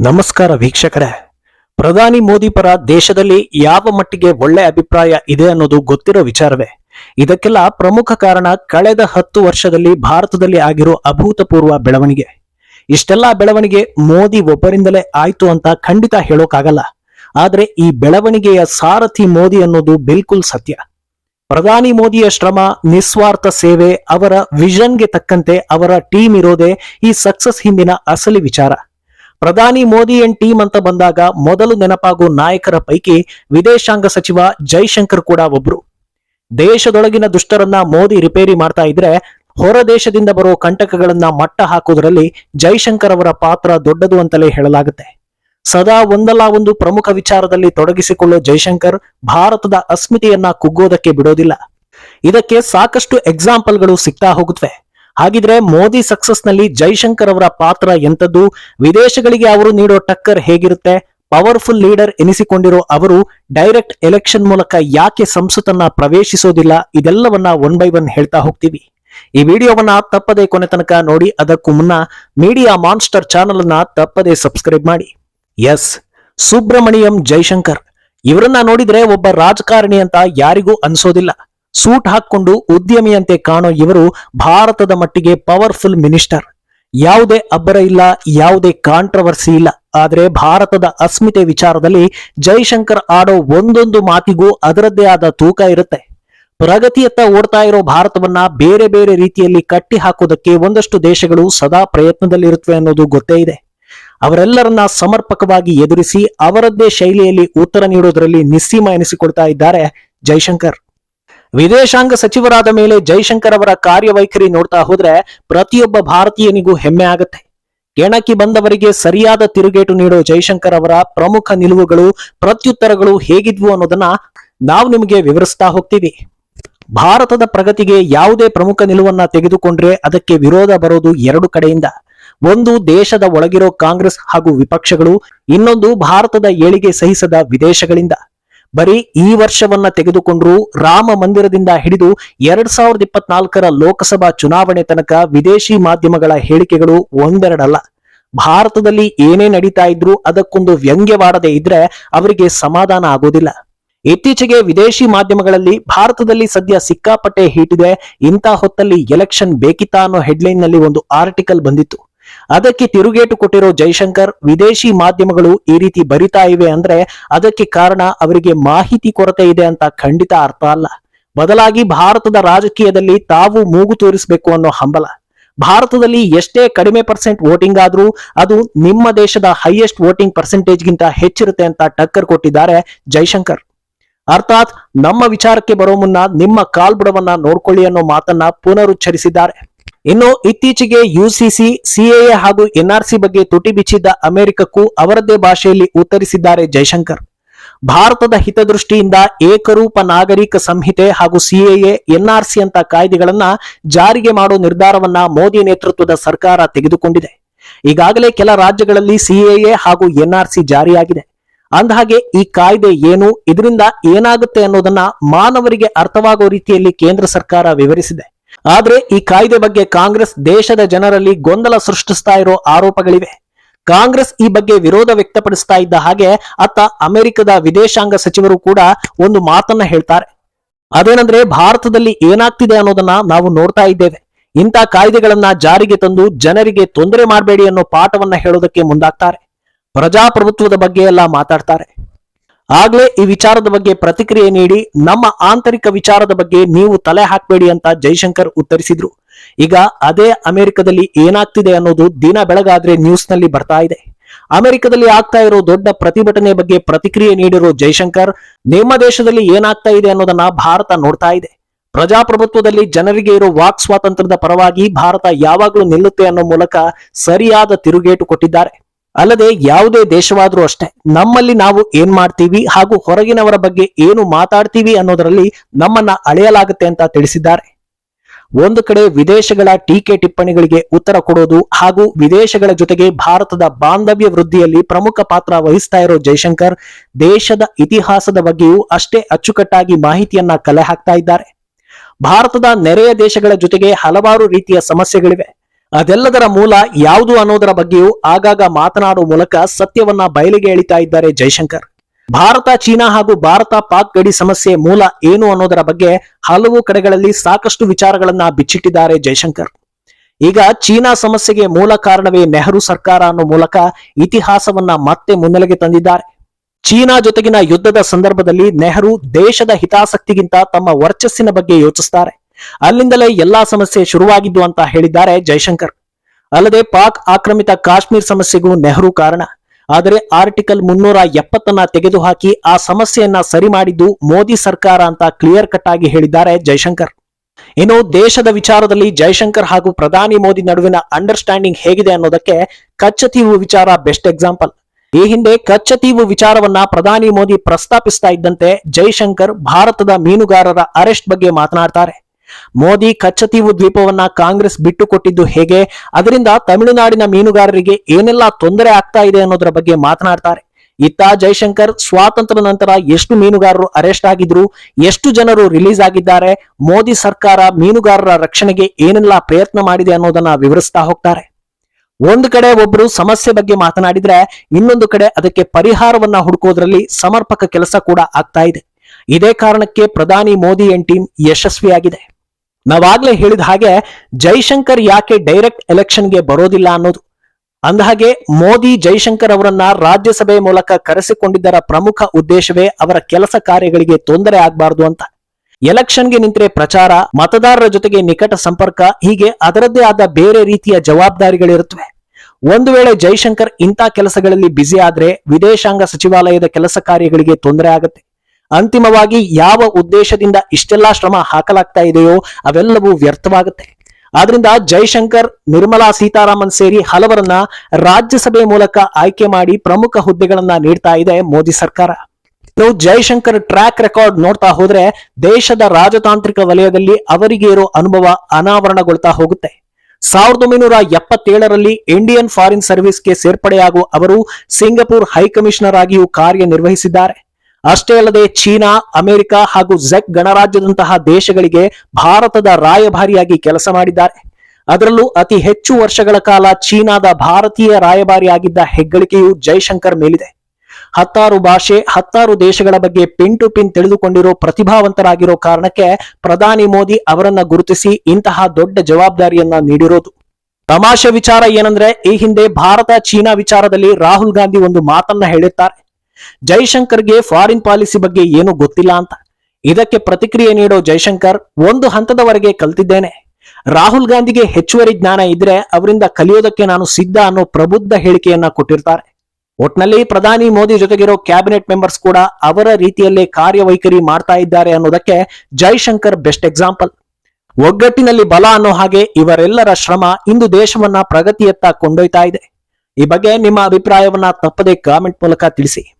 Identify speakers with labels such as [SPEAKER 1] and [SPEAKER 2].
[SPEAKER 1] ನಮಸ್ಕಾರ ವೀಕ್ಷಕರೇ. ಪ್ರಧಾನಿ ಮೋದಿ ಪರ ದೇಶದಲ್ಲಿ ಯಾವ ಮಟ್ಟಿಗೆ ಒಳ್ಳೆ ಅಭಿಪ್ರಾಯ ಇದೆ ಅನ್ನೋದು ಗೊತ್ತಿರೋ ವಿಚಾರವೇ. ಇದಕ್ಕೆಲ್ಲ ಪ್ರಮುಖ ಕಾರಣ ಕಳೆದ ಹತ್ತು ವರ್ಷದಲ್ಲಿ ಭಾರತದಲ್ಲಿ ಆಗಿರೋ ಅಭೂತಪೂರ್ವ ಬೆಳವಣಿಗೆ. ಇಷ್ಟೆಲ್ಲಾ ಬೆಳವಣಿಗೆ ಮೋದಿ ಒಬ್ಬರಿಂದಲೇ ಆಯ್ತು ಅಂತ ಖಂಡಿತ ಹೇಳೋಕ್ಕಾಗಲ್ಲ ಆದ್ರೆ ಈ ಬೆಳವಣಿಗೆಯ ಸಾರಥಿ ಮೋದಿ ಅನ್ನೋದು ಬಿಲ್ಕುಲ್ ಸತ್ಯ. ಪ್ರಧಾನಿ ಮೋದಿಯ ಶ್ರಮ, ನಿಸ್ವಾರ್ಥ ಸೇವೆ, ಅವರ ವಿಷನ್ಗೆ ತಕ್ಕಂತೆ ಅವರ ಟೀಮ್ ಇರೋದೇ ಈ ಸಕ್ಸಸ್ ಹಿಂದಿನ ಅಸಲಿ ವಿಚಾರ. ಪ್ರಧಾನಿ ಮೋದಿ ಅಂಡ್ ಟೀಮ್ ಅಂತ ಬಂದಾಗ ಮೊದಲು ನೆನಪಾಗುವ ನಾಯಕರ ಪೈಕಿ ವಿದೇಶಾಂಗ ಸಚಿವ ಜೈಶಂಕರ್ ಕೂಡ ಒಬ್ರು. ದೇಶದೊಳಗಿನ ದುಷ್ಟರನ್ನ ಮೋದಿ ರಿಪೇರಿ ಮಾಡ್ತಾ ಇದ್ರೆ ಹೊರ ದೇಶದಿಂದ ಬರೋ ಕಂಟಕಗಳನ್ನ ಮಟ್ಟ ಹಾಕುವುದರಲ್ಲಿ ಜೈಶಂಕರ್ ಅವರ ಪಾತ್ರ ದೊಡ್ಡದು ಅಂತಲೇ ಹೇಳಲಾಗುತ್ತೆ. ಸದಾ ಒಂದಲ್ಲ ಒಂದು ಪ್ರಮುಖ ವಿಚಾರದಲ್ಲಿ ತೊಡಗಿಸಿಕೊಳ್ಳೋ ಜೈಶಂಕರ್ ಭಾರತದ ಅಸ್ಮಿತೆಯನ್ನ ಕುಗ್ಗೋದಕ್ಕೆ ಬಿಡೋದಿಲ್ಲ. ಇದಕ್ಕೆ ಸಾಕಷ್ಟು ಎಕ್ಸಾಂಪಲ್ಗಳು ಸಿಗ್ತಾ ಹೋಗುತ್ತವೆ. ಹಾಗಿದ್ರೆ ಮೋದಿ ಸಕ್ಸಸ್ನಲ್ಲಿ ಜೈಶಂಕರ್ ಅವರ ಪಾತ್ರ ಎಂತದ್ದು ವಿದೇಶಗಳಿಗೆ ಅವರು ನೀಡೋ ಟಕ್ಕರ್ ಹೇಗಿರುತ್ತೆ? ಪವರ್ಫುಲ್ ಲೀಡರ್ ಎನಿಸಿಕೊಂಡಿರೋ ಅವರು ಡೈರೆಕ್ಟ್ ಎಲೆಕ್ಷನ್ ಮೂಲಕ ಯಾಕೆ ಸಂಸತ್ತನ್ನ ಪ್ರವೇಶಿಸೋದಿಲ್ಲ? ಇದೆಲ್ಲವನ್ನ ಒನ್ ಬೈ ಒನ್ ಹೇಳ್ತಾ ಹೋಗ್ತೀವಿ. ಈ ವಿಡಿಯೋವನ್ನ ತಪ್ಪದೆ ಕೊನೆ ತನಕ ನೋಡಿ, ಅದಕ್ಕೂ ಮುನ್ನ ಮೀಡಿಯಾ ಮಾನ್ಸ್ಟರ್ ಚಾನಲ್ ಅನ್ನ ತಪ್ಪದೆ ಸಬ್ಸ್ಕ್ರೈಬ್ ಮಾಡಿ. ಎಸ್ ಸುಬ್ರಮಣಿಯಂ ಜೈಶಂಕರ್. ಇವರನ್ನ ನೋಡಿದ್ರೆ ಒಬ್ಬ ರಾಜಕಾರಣಿ ಅಂತ ಯಾರಿಗೂ ಅನ್ಸೋದಿಲ್ಲ. ಸೂಟ್ ಹಾಕೊಂಡು ಉದ್ಯಮಿಯಂತೆ ಕಾಣೋ ಇವರು ಭಾರತದ ಮಟ್ಟಿಗೆ ಪವರ್ಫುಲ್ ಮಿನಿಸ್ಟರ್ ಯಾವುದೇ ಅಬ್ಬರ ಇಲ್ಲ, ಯಾವುದೇ ಕಾಂಟ್ರವರ್ಸಿ ಇಲ್ಲ. ಆದರೆ ಭಾರತದ ಅಸ್ಮಿತೆ ವಿಚಾರದಲ್ಲಿ ಜೈಶಂಕರ್ ಆಡೋ ಒಂದೊಂದು ಮಾತಿಗೂ ಅದರದ್ದೇ ಆದ ತೂಕ ಇರುತ್ತೆ. ಪ್ರಗತಿಯತ್ತ ಓಡ್ತಾ ಇರೋ ಭಾರತವನ್ನ ಬೇರೆ ಬೇರೆ ರೀತಿಯಲ್ಲಿ ಕಟ್ಟಿ ಹಾಕೋದಕ್ಕೆ ಒಂದಷ್ಟು ದೇಶಗಳು ಸದಾ ಪ್ರಯತ್ನದಲ್ಲಿರುತ್ತವೆ ಅನ್ನೋದು ಗೊತ್ತೇ ಇದೆ. ಅವರೆಲ್ಲರನ್ನ ಸಮರ್ಪಕವಾಗಿ ಎದುರಿಸಿ ಅವರದ್ದೇ ಶೈಲಿಯಲ್ಲಿ ಉತ್ತರ ನೀಡೋದರಲ್ಲಿ ನಿಸ್ಸೀಮ ಎನಿಸಿಕೊಳ್ತಾ ಇದ್ದಾರೆ ಜೈಶಂಕರ್. ವಿದೇಶಾಂಗ ಸಚಿವರಾದ ಮೇಲೆ ಜೈಶಂಕರ್ ಅವರ ಕಾರ್ಯವೈಖರಿ ನೋಡ್ತಾ ಹೋದ್ರೆ ಪ್ರತಿಯೊಬ್ಬ ಭಾರತೀಯನಿಗೂ ಹೆಮ್ಮೆ ಆಗತ್ತೆ. ಕೆಣಕಿ ಬಂದವರಿಗೆ ಸರಿಯಾದ ತಿರುಗೇಟು ನೀಡೋ ಜೈಶಂಕರ್ ಅವರ ಪ್ರಮುಖ ನಿಲುವುಗಳು, ಪ್ರತ್ಯುತ್ತರಗಳು ಹೇಗಿದ್ವು ಅನ್ನೋದನ್ನ ನಾವು ನಿಮಗೆ ವಿವರಿಸ್ತಾ ಹೋಗ್ತೀವಿ. ಭಾರತದ ಪ್ರಗತಿಗೆ ಯಾವುದೇ ಪ್ರಮುಖ ನಿಲುವನ್ನ ತೆಗೆದುಕೊಂಡ್ರೆ ಅದಕ್ಕೆ ವಿರೋಧ ಬರೋದು ಎರಡು ಕಡೆಯಿಂದ. ಒಂದು, ದೇಶದ ಒಳಗಿರೋ ಕಾಂಗ್ರೆಸ್ ಹಾಗೂ ವಿಪಕ್ಷಗಳು, ಇನ್ನೊಂದು, ಭಾರತದ ಏಳಿಗೆ ಸಹಿಸದ ವಿದೇಶಗಳಿಂದ. ಬರೀ ಈ ವರ್ಷವನ್ನ ತೆಗೆದುಕೊಂಡ್ರು ರಾಮ ಮಂದಿರದಿಂದ ಹಿಡಿದು ಎರಡ್ ಸಾವಿರದ ಇಪ್ಪತ್ನಾಲ್ಕರ ಲೋಕಸಭಾ ಚುನಾವಣೆ ತನಕ ವಿದೇಶಿ ಮಾಧ್ಯಮಗಳ ಹೇಳಿಕೆಗಳು ಒಂದೆರಡಲ್ಲ. ಭಾರತದಲ್ಲಿ ಏನೇ ನಡೀತಾ ಇದ್ರು ಅದಕ್ಕೊಂದು ವ್ಯಂಗ್ಯವಾಡದೆ ಇದ್ರೆ ಅವರಿಗೆ ಸಮಾಧಾನ ಆಗೋದಿಲ್ಲ. ಇತ್ತೀಚೆಗೆ ವಿದೇಶಿ ಮಾಧ್ಯಮಗಳಲ್ಲಿ ಭಾರತದಲ್ಲಿ ಸದ್ಯ ಸಿಕ್ಕಾಪಟ್ಟೆ ಹೀಟಿದೆ, ಇಂಥ ಹೊತ್ತಲ್ಲಿ ಎಲೆಕ್ಷನ್ ಬೇಕಿತ್ತಾ ಅನ್ನೋ ಹೆಡ್ಲೈನ್ನಲ್ಲಿ ಒಂದು ಆರ್ಟಿಕಲ್ ಬಂದಿತ್ತು. ಅದಕ್ಕೆ ತಿರುಗೇಟು ಕೊಟ್ಟಿರೋ ಜೈಶಂಕರ್ ವಿದೇಶಿ ಮಾಧ್ಯಮಗಳು ಈ ರೀತಿ ಬರಿತಾ ಇವೆ ಅಂದ್ರೆ ಅದಕ್ಕೆ ಕಾರಣ ಅವರಿಗೆ ಮಾಹಿತಿ ಕೊರತೆ ಇದೆ ಅಂತ ಖಂಡಿತ ಅರ್ಥ ಅಲ್ಲ. ಬದಲಾಗಿ ಭಾರತದ ರಾಜಕೀಯದಲ್ಲಿ ತಾವು ಮೂಗು ತೋರಿಸಬೇಕು ಅನ್ನೋ ಹಂಬಲ. ಭಾರತದಲ್ಲಿ ಎಷ್ಟೇ ಕಡಿಮೆ ಪರ್ಸೆಂಟ್ ವೋಟಿಂಗ್ ಆದ್ರೂ ಅದು ನಿಮ್ಮ ದೇಶದ ಹೈಯೆಸ್ಟ್ ವೋಟಿಂಗ್ ಪರ್ಸೆಂಟೇಜ್ಗಿಂತ ಹೆಚ್ಚಿರುತ್ತೆ ಅಂತ ಟಕ್ಕರ್ ಕೊಟ್ಟಿದ್ದಾರೆ ಜೈಶಂಕರ್. ಅರ್ಥಾತ್ ನಮ್ಮ ವಿಚಾರಕ್ಕೆ ಬರೋ ಮುನ್ನ ನಿಮ್ಮ ಕಾಲ್ಬುಡವನ್ನ ನೋಡ್ಕೊಳ್ಳಿ ಅನ್ನೋ ಮಾತನ್ನ ಪುನರುಚ್ಚರಿಸಿದ್ದಾರೆ. ಇನ್ನು ಇತ್ತೀಚೆಗೆ ಯುಸಿಸಿ, ಸಿಎಎ ಹಾಗೂ ಎನ್ಆರ್ಸಿ ಬಗ್ಗೆ ತುಟಿ ಬಿಚ್ಚಿದ್ದ ಅಮೆರಿಕಕ್ಕೂ ಅವರದ್ದೇ ಭಾಷೆಯಲ್ಲಿ ಉತ್ತರಿಸಿದ್ದಾರೆ ಜೈಶಂಕರ್. ಭಾರತದ ಹಿತದೃಷ್ಟಿಯಿಂದ ಏಕರೂಪ ನಾಗರಿಕ ಸಂಹಿತೆ ಹಾಗೂ ಸಿಎಎ, ಎನ್ಆರ್ಸಿ ಅಂತ ಕಾಯ್ದೆಗಳನ್ನ ಜಾರಿಗೆ ಮಾಡೋ ನಿರ್ಧಾರವನ್ನ ಮೋದಿ ನೇತೃತ್ವದ ಸರ್ಕಾರ ತೆಗೆದುಕೊಂಡಿದೆ. ಈಗಾಗಲೇ ಕೆಲ ರಾಜ್ಯಗಳಲ್ಲಿ ಸಿಎಎ ಹಾಗೂ ಎನ್ಆರ್ಸಿ ಜಾರಿಯಾಗಿದೆ. ಅಂದಹಾಗೆ ಈ ಕಾಯ್ದೆ ಏನು, ಇದರಿಂದ ಏನಾಗುತ್ತೆ ಅನ್ನೋದನ್ನ ಮಾನವರಿಗೆ ಅರ್ಥವಾಗೋ ರೀತಿಯಲ್ಲಿ ಕೇಂದ್ರ ಸರ್ಕಾರ ವಿವರಿಸಿದೆ. ಆದ್ರೆ ಈ ಕಾಯ್ದೆ ಬಗ್ಗೆ ಕಾಂಗ್ರೆಸ್ ದೇಶದ ಜನರಲ್ಲಿ ಗೊಂದಲ ಸೃಷ್ಟಿಸ್ತಾ ಇರೋ ಆರೋಪಗಳಿವೆ. ಕಾಂಗ್ರೆಸ್ ಈ ಬಗ್ಗೆ ವಿರೋಧ ವ್ಯಕ್ತಪಡಿಸ್ತಾ ಇದ್ದ ಹಾಗೆ ಅತ್ತ ಅಮೆರಿಕದ ವಿದೇಶಾಂಗ ಸಚಿವರು ಕೂಡ ಒಂದು ಮಾತನ್ನ ಹೇಳ್ತಾರೆ. ಅದೇನಂದ್ರೆ ಭಾರತದಲ್ಲಿ ಏನಾಗ್ತಿದೆ ಅನ್ನೋದನ್ನ ನಾವು ನೋಡ್ತಾ ಇದ್ದೇವೆ. ಇಂಥ ಕಾಯ್ದೆಗಳನ್ನ ಜಾರಿಗೆ ತಂದು ಜನರಿಗೆ ತೊಂದರೆ ಮಾಡಬೇಡಿ ಅನ್ನೋ ಪಾಠವನ್ನ ಹೇಳೋದಕ್ಕೆ ಮುಂದಾಗ್ತಾರೆ. ಪ್ರಜಾಪ್ರಭುತ್ವದ ಬಗ್ಗೆ ಎಲ್ಲ ಮಾತಾಡ್ತಾರೆ. ಆಗ್ಲೇ ಈ ವಿಚಾರದ ಬಗ್ಗೆ ಪ್ರತಿಕ್ರಿಯೆ ನೀಡಿ, ನಮ್ಮ ಆಂತರಿಕ ವಿಚಾರದ ಬಗ್ಗೆ ನೀವು ತಲೆ ಹಾಕಬೇಡಿ ಅಂತ ಜೈಶಂಕರ್ ಉತ್ತರಿಸಿದ್ರು. ಈಗ ಅದೇ ಅಮೆರಿಕದಲ್ಲಿ ಏನಾಗ್ತಿದೆ ಅನ್ನೋದು ದಿನ ಬೆಳಗಾದ್ರೆ ನ್ಯೂಸ್ನಲ್ಲಿ ಬರ್ತಾ ಇದೆ. ಅಮೆರಿಕದಲ್ಲಿ ಆಗ್ತಾ ಇರೋ ದೊಡ್ಡ ಪ್ರತಿಭಟನೆ ಬಗ್ಗೆ ಪ್ರತಿಕ್ರಿಯೆ ನೀಡಿರೋ ಜೈಶಂಕರ್, ನಿಮ್ಮ ದೇಶದಲ್ಲಿ ಏನಾಗ್ತಾ ಇದೆ ಅನ್ನೋದನ್ನ ಭಾರತ ನೋಡ್ತಾ ಇದೆ. ಪ್ರಜಾಪ್ರಭುತ್ವದಲ್ಲಿ ಜನರಿಗೆ ಇರೋ ವಾಕ್ ಸ್ವಾತಂತ್ರ್ಯದ ಪರವಾಗಿ ಭಾರತ ಯಾವಾಗಲೂ ನಿಲ್ಲುತ್ತೆ ಅನ್ನೋ ಮೂಲಕ ಸರಿಯಾದ ತಿರುಗೇಟು ಕೊಟ್ಟಿದ್ದಾರೆ. ಅಲ್ಲದೆ ಯಾವುದೇ ದೇಶವಾದರೂ ಅಷ್ಟೇ, ನಮ್ಮಲ್ಲಿ ನಾವು ಏನ್ ಮಾಡ್ತೀವಿ ಹಾಗೂ ಹೊರಗಿನವರ ಬಗ್ಗೆ ಏನು ಮಾತಾಡ್ತೀವಿ ಅನ್ನೋದರಲ್ಲಿ ನಮ್ಮನ್ನ ಅಳೆಯಲಾಗುತ್ತೆ ಅಂತ ತಿಳಿಸಿದ್ದಾರೆ. ಒಂದು ಕಡೆ ವಿದೇಶಗಳ ಟೀಕೆ ಟಿಪ್ಪಣಿಗಳಿಗೆ ಉತ್ತರ ಕೊಡೋದು ಹಾಗೂ ವಿದೇಶಗಳ ಜೊತೆಗೆ ಭಾರತದ ಬಾಂಧವ್ಯ ವೃದ್ಧಿಯಲ್ಲಿ ಪ್ರಮುಖ ಪಾತ್ರ ವಹಿಸ್ತಾ ಇರೋ ಜೈಶಂಕರ್, ದೇಶದ ಇತಿಹಾಸದ ಬಗ್ಗೆಯೂ ಅಷ್ಟೇ ಅಚ್ಚುಕಟ್ಟಾಗಿ ಮಾಹಿತಿಯನ್ನ ಕಲೆ ಹಾಕ್ತಾ ಇದ್ದಾರೆ. ಭಾರತದ ನೆರೆಯ ದೇಶಗಳ ಜೊತೆಗೆ ಹಲವಾರು ರೀತಿಯ ಸಮಸ್ಯೆಗಳಿವೆ. ಅದೆಲ್ಲದರ ಮೂಲ ಯಾವುದು ಅನ್ನೋದರ ಬಗ್ಗೆಯೂ ಆಗಾಗ ಮಾತನಾಡುವ ಮೂಲಕ ಸತ್ಯವನ್ನ ಬಯಲಿಗೆ ಎಳಿತಾ ಇದ್ದಾರೆ ಜೈಶಂಕರ್. ಭಾರತ, ಚೀನಾ ಹಾಗೂ ಭಾರತ ಪಾಕ್ ಗಡಿ ಸಮಸ್ಯೆ ಮೂಲ ಏನು ಅನ್ನೋದರ ಬಗ್ಗೆ ಹಲವು ಕಡೆಗಳಲ್ಲಿ ಸಾಕಷ್ಟು ವಿಚಾರಗಳನ್ನ ಬಿಚ್ಚಿಟ್ಟಿದ್ದಾರೆ ಜೈಶಂಕರ್. ಈಗ ಚೀನಾ ಸಮಸ್ಯೆಗೆ ಮೂಲ ಕಾರಣವೇ ನೆಹರು ಸರ್ಕಾರ ಅನ್ನೋ ಮೂಲಕ ಇತಿಹಾಸವನ್ನ ಮತ್ತೆ ಮುನ್ನೆಲೆಗೆ ತಂದಿದ್ದಾರೆ. ಚೀನಾ ಜೊತೆಗಿನ ಯುದ್ಧದ ಸಂದರ್ಭದಲ್ಲಿ ನೆಹರು ದೇಶದ ಹಿತಾಸಕ್ತಿಗಿಂತ ತಮ್ಮ ವರ್ಚಸ್ಸಿನ ಬಗ್ಗೆ ಯೋಚಿಸ್ತಾರೆ. ಅಲ್ಲಿಂದಲೇ ಎಲ್ಲಾ ಸಮಸ್ಯೆ ಶುರುವಾಗಿದ್ದು ಅಂತ ಹೇಳಿದ್ದಾರೆ ಜೈಶಂಕರ್. ಅಲ್ಲದೆ ಪಾಕ್ ಆಕ್ರಮಿತ ಕಾಶ್ಮೀರ್ ಸಮಸ್ಯೆಗೂ ನೆಹರು ಕಾರಣ. ಆದರೆ ಆರ್ಟಿಕಲ್ ಮುನ್ನೂರ ಎಪ್ಪತ್ತನ್ನ ತೆಗೆದುಹಾಕಿ ಆ ಸಮಸ್ಯೆಯನ್ನ ಸರಿ ಮಾಡಿದ್ದು ಮೋದಿ ಸರ್ಕಾರ ಅಂತ ಕ್ಲಿಯರ್ ಕಟ್ ಆಗಿ ಹೇಳಿದ್ದಾರೆ ಜೈಶಂಕರ್. ಇನ್ನು ದೇಶದ ವಿಚಾರದಲ್ಲಿ ಜೈಶಂಕರ್ ಹಾಗೂ ಪ್ರಧಾನಿ ಮೋದಿ ನಡುವಿನ ಅಂಡರ್ಸ್ಟ್ಯಾಂಡಿಂಗ್ ಹೇಗಿದೆ ಅನ್ನೋದಕ್ಕೆ ಕಚ್ಚತೀವು ವಿಚಾರ ಬೆಸ್ಟ್ ಎಕ್ಸಾಂಪಲ್ ಈ ಹಿಂದೆ ಕಚ್ಚತೀವು ವಿಚಾರವನ್ನ ಪ್ರಧಾನಿ ಮೋದಿ ಪ್ರಸ್ತಾಪಿಸ್ತಾ ಇದ್ದಂತೆ ಜೈಶಂಕರ್ ಭಾರತದ ಮೀನುಗಾರರ ಅರೆಸ್ಟ್ ಬಗ್ಗೆ ಮಾತನಾಡ್ತಾರೆ. ಮೋದಿ ಕಚ್ಚತೀವು ದ್ವೀಪವನ್ನ ಕಾಂಗ್ರೆಸ್ ಬಿಟ್ಟು ಕೊಟ್ಟಿದ್ದು ಹೇಗೆ? ಅದರಿಂದ ತಮಿಳುನಾಡಿನ ಮೀನುಗಾರರಿಗೆ ಏನೆಲ್ಲ ತೊಂದರೆ ಆಗ್ತಾ ಇದೆ ಅನ್ನೋದರ ಬಗ್ಗೆ ಮಾತನಾಡ್ತಾರೆ. ಇತ್ತ ಜೈಶಂಕರ್ ಸ್ವಾತಂತ್ರ್ಯ ನಂತರ ಎಷ್ಟು ಮೀನುಗಾರರು ಅರೆಸ್ಟ್ ಆಗಿದ್ರು, ಎಷ್ಟು ಜನರು ರಿಲೀಸ್ ಆಗಿದ್ದಾರೆ, ಮೋದಿ ಸರ್ಕಾರ ಮೀನುಗಾರರ ರಕ್ಷಣೆಗೆ ಏನೆಲ್ಲ ಪ್ರಯತ್ನ ಮಾಡಿದೆ ಅನ್ನೋದನ್ನ ವಿವರಿಸ್ತಾ ಹೋಗ್ತಾರೆ. ಒಂದು ಕಡೆ ಒಬ್ರು ಸಮಸ್ಯೆ ಬಗ್ಗೆ ಮಾತನಾಡಿದ್ರೆ, ಇನ್ನೊಂದು ಕಡೆ ಅದಕ್ಕೆ ಪರಿಹಾರವನ್ನ ಹುಡುಕೋದ್ರಲ್ಲಿ ಸಮರ್ಪಕ ಕೆಲಸ ಕೂಡ ಆಗ್ತಾ ಇದೆ. ಇದೇ ಕಾರಣಕ್ಕೆ ಪ್ರಧಾನಿ ಮೋದಿ ಎನ್ ಟೀಮ್ ಯಶಸ್ವಿಯಾಗಿದೆ. ನಾವಾಗ್ಲೇ ಹೇಳಿದ ಹಾಗೆ ಜೈಶಂಕರ್ ಯಾಕೆ ಡೈರೆಕ್ಟ್ ಎಲೆಕ್ಷನ್ಗೆ ಬರೋದಿಲ್ಲ ಅನ್ನೋದು. ಅಂದಹಾಗೆ ಮೋದಿ, ಜೈಶಂಕರ್ ಅವರನ್ನ ರಾಜ್ಯಸಭೆ ಮೂಲಕ ಕರೆಸಿಕೊಂಡಿದ್ದರ ಪ್ರಮುಖ ಉದ್ದೇಶವೇ ಅವರ ಕೆಲಸ ಕಾರ್ಯಗಳಿಗೆ ತೊಂದರೆ ಆಗಬಾರದು ಅಂತ. ಎಲೆಕ್ಷನ್ಗೆ ನಿಂತರೆ ಪ್ರಚಾರ, ಮತದಾರರ ಜೊತೆಗೆ ನಿಕಟ ಸಂಪರ್ಕ, ಹೀಗೆ ಅದರದ್ದೇ ಆದ ಬೇರೆ ರೀತಿಯ ಜವಾಬ್ದಾರಿಗಳಿರುತ್ತವೆ. ಒಂದು ವೇಳೆ ಜೈಶಂಕರ್ ಇಂಥ ಕೆಲಸಗಳಲ್ಲಿ ಬ್ಯುಸಿ ಆದ್ರೆ ವಿದೇಶಾಂಗ ಸಚಿವಾಲಯದ ಕೆಲಸ ಕಾರ್ಯಗಳಿಗೆ ತೊಂದರೆ ಆಗುತ್ತೆ. ಅಂತಿಮವಾಗಿ ಯಾವ ಉದ್ದೇಶದಿಂದ ಇಷ್ಟೆಲ್ಲಾ ಶ್ರಮ ಹಾಕಲಾಗ್ತಾ ಇದೆಯೋ ಅವೆಲ್ಲವೂ ವ್ಯರ್ಥವಾಗುತ್ತೆ. ಆದ್ರಿಂದ ಜೈಶಂಕರ್, ನಿರ್ಮಲಾ ಸೀತಾರಾಮನ್ ಸೇರಿ ಹಲವರನ್ನ ರಾಜ್ಯಸಭೆ ಮೂಲಕ ಆಯ್ಕೆ ಮಾಡಿ ಪ್ರಮುಖ ಹುದ್ದೆಗಳನ್ನ ನೀಡ್ತಾ ಇದೆ ಮೋದಿ ಸರ್ಕಾರ. ನಾವು ಜೈಶಂಕರ್ ಟ್ರ್ಯಾಕ್ ರೆಕಾರ್ಡ್ ನೋಡ್ತಾ ಹೋದ್ರೆ ದೇಶದ ರಾಜತಾಂತ್ರಿಕ ವಲಯದಲ್ಲಿ ಅವರಿಗೆ ಇರೋ ಅನುಭವ ಅನಾವರಣಗೊಳ್ತಾ ಹೋಗುತ್ತೆ. ಸಾವಿರದ ಒಂಬೈನೂರ ಎಪ್ಪತ್ತೇಳರಲ್ಲಿ ಇಂಡಿಯನ್ ಫಾರಿನ್ ಸರ್ವಿಸ್ಗೆ ಸೇರ್ಪಡೆಯಾಗುವ ಅವರು ಸಿಂಗಪುರ್ ಹೈಕಮಿಷನರ್ ಆಗಿಯೂ ಕಾರ್ಯನಿರ್ವಹಿಸಿದ್ದಾರೆ. ಅಷ್ಟೇ ಅಲ್ಲದೆ ಚೀನಾ, ಅಮೆರಿಕ ಹಾಗೂ ಜೆಕ್ ಗಣರಾಜ್ಯದಂತಹ ದೇಶಗಳಿಗೆ ಭಾರತದ ರಾಯಭಾರಿಯಾಗಿ ಕೆಲಸ ಮಾಡಿದ್ದಾರೆ. ಅದರಲ್ಲೂ ಅತಿ ಹೆಚ್ಚು ವರ್ಷಗಳ ಕಾಲ ಚೀನಾದ ಭಾರತೀಯ ರಾಯಭಾರಿಯಾಗಿದ್ದ ಹೆಗ್ಗಳಿಕೆಯು ಜೈಶಂಕರ್ ಮೇಲಿದೆ. ಹತ್ತಾರು ಭಾಷೆ, ಹತ್ತಾರು ದೇಶಗಳ ಬಗ್ಗೆ ಪಿನ್ ಟು ಪಿನ್ ತಿಳಿದುಕೊಂಡಿರೋ ಪ್ರತಿಭಾವಂತರಾಗಿರೋ ಕಾರಣಕ್ಕೆ ಪ್ರಧಾನಿ ಮೋದಿ ಅವರನ್ನ ಗುರುತಿಸಿ ಇಂತಹ ದೊಡ್ಡ ಜವಾಬ್ದಾರಿಯನ್ನ ನೀಡಿರೋದು. ತಮಾಷೆ ವಿಚಾರ ಏನಂದ್ರೆ ಈ ಹಿಂದೆ ಭಾರತ ಚೀನಾ ವಿಚಾರದಲ್ಲಿ ರಾಹುಲ್ ಗಾಂಧಿ ಒಂದು ಮಾತನ್ನ ಹೇಳಿರ್ತಾರೆ. ಜೈಶಂಕರ್ಗೆ ಫಾರಿನ್ ಪಾಲಿಸಿ ಬಗ್ಗೆ ಏನು ಗೊತ್ತಿಲ್ಲ ಅಂತ. ಇದಕ್ಕೆ ಪ್ರತಿಕ್ರಿಯೆ ನೀಡೋ ಜೈಶಂಕರ್ ಒಂದು ಹಂತದವರೆಗೆ ಕಲ್ತಿದ್ದೇನೆ. ರಾಹುಲ್ ಗಾಂಧಿಗೆ ಹೆಚ್ಚುವರಿ ಜ್ಞಾನ ಇದ್ರೆ ಅವರಿಂದ ಕಲಿಯೋದಕ್ಕೆ ನಾನು ಸಿದ್ಧ ಅನ್ನೋ ಪ್ರಬುದ್ಧ ಹೇಳಿಕೆಯನ್ನ ಕೊಟ್ಟಿರ್ತಾರೆ. ಒಟ್ನಲ್ಲಿ ಪ್ರಧಾನಿ ಮೋದಿ ಜೊತೆಗಿರೋ ಕ್ಯಾಬಿನೆಟ್ ಮೆಂಬರ್ಸ್ ಕೂಡ ಅವರ ರೀತಿಯಲ್ಲೇ ಕಾರ್ಯವೈಖರಿ ಮಾಡ್ತಾ ಇದ್ದಾರೆ ಅನ್ನೋದಕ್ಕೆ ಜೈಶಂಕರ್ ಬೆಸ್ಟ್ ಎಕ್ಸಾಂಪಲ್ ಒಗ್ಗಟ್ಟಿನಲ್ಲಿ ಬಲ ಅನ್ನೋ ಹಾಗೆ ಇವರೆಲ್ಲರ ಶ್ರಮ ಇಂದು ದೇಶವನ್ನ ಪ್ರಗತಿಯತ್ತ ಕೊಂಡೊಯ್ತಾ ಇದೆ. ಈ ಬಗ್ಗೆ ನಿಮ್ಮ ಅಭಿಪ್ರಾಯವನ್ನ ತಪ್ಪದೆ ಕಾಮೆಂಟ್ ಮೂಲಕ ತಿಳಿಸಿ.